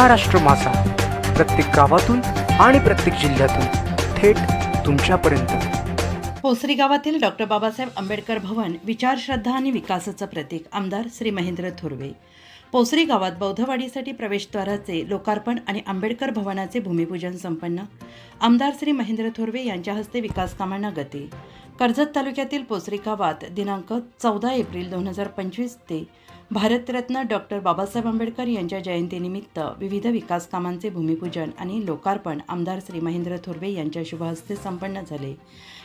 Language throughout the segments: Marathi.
महाराष्ट्र मासा प्रत्येक गावातून आणि प्रत्येक जिल्ह्यातून थेट तुमच्यापर्यंत. पोसरी गावातील डॉक्टर बाबासाहेब आंबेडकर भवन विचार श्रद्धा आणि विकासाचं प्रतीक आमदार श्री महेंद्र थोरवे. पोसरी गावात बौद्धवाडीसाठी प्रवेशद्वाराचे लोकार्पण आणि आंबेडकर भवनाचे भूमिपूजन संपन्न आमदार श्री महेंद्र थोरवे यांच्या हस्ते विकास कामांना गती. कर्जत तालुक्यातील पोसरी गावात दिनांक चौदा एप्रिल दोन हजार पंचवीस ते भारतरत्न डॉक्टर बाबासाहेब आंबेडकर यांच्या जयंतीनिमित्त विविध विकास कामांचे भूमिपूजन आणि लोकार्पण आमदार श्री महेंद्र थोरवे यांच्या शुभहस्ते संपन्न झाले.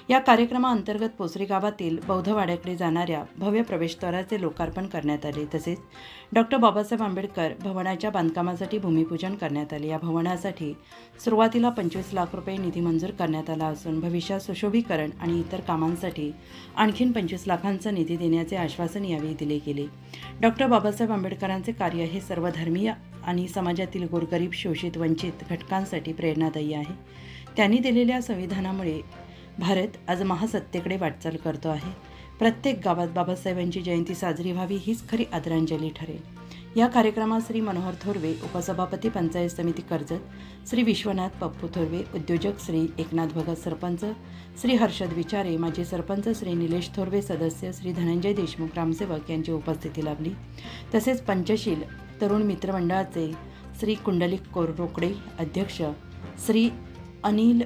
या कार्यक्रमाअंतर्गत पोसरी गावातील बौद्धवाड्याकडे जाणाऱ्या भव्य प्रवेशद्वाराचे लोकार्पण करण्यात आले. तसेच डॉक्टर बाबासाहेब आंबेडकर भवनाच्या बांधकामासाठी भूमिपूजन करण्यात आले. या भवनासाठी सुरुवातीला पंचवीस लाख रुपये निधी मंजूर करण्यात आला असून भविष्यात सुशोभीकरण आणि इतर कामांसाठी आणखीन पंचवीस लाखांचा निधी देण्याचे आश्वासन यावेळी दिले गेले. डॉक्टर बाबासाहेब आंबेडकरांचे कार्य हे सर्वधर्मीय आणि समाजातील गोरगरीब शोषित वंचित घटकांसाठी प्रेरणादायी आहे. त्यांनी दिलेल्या संविधानामुळे भारत आज महासत्तेकडे वाटचाल करतो आहे. प्रत्येक गावात बाबासाहेबांची जयंती साजरी व्हावी हीच खरी आदरांजली ठरेल. या कार्यक्रमात श्री मनोहर थोरवे उपसभापती पंचायत समिती कर्जत श्री विश्वनाथ पप्पू थोरवे उद्योजक श्री एकनाथ भगत सरपंच श्री हर्षद विचारे माजी सरपंच श्री निलेश थोरवे सदस्य श्री धनंजय देशमुख ग्रामसेवक यांची उपस्थिती लाभली. तसेच पंचशील तरुण मित्रमंडळाचे श्री कुंडलिक कोर रोकडे अध्यक्ष श्री अनिल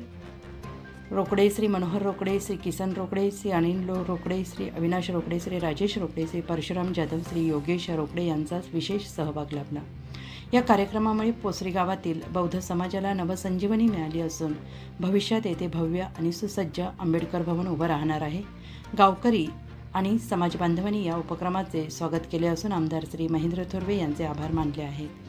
रोकडे श्री मनोहर रोकडे श्री किसन रोकडे श्री अनिल लो रोकडे श्री अविनाश रोकडे श्री राजेश रोकडे श्री परशुराम जाधव श्री योगेश रोकडे यांचा विशेष सहभाग लाभला. या कार्यक्रमामुळे पोसरी गावातील बौद्ध समाजाला नवसंजीवनी मिळाली असून भविष्यात येथे भव्य आणि सुसज्ज आंबेडकर भवन उभं राहणार आहे. गावकरी आणि समाजबांधवांनी या उपक्रमाचे स्वागत केले असून आमदार श्री महेंद्र थोरवे यांचे आभार मानले आहेत.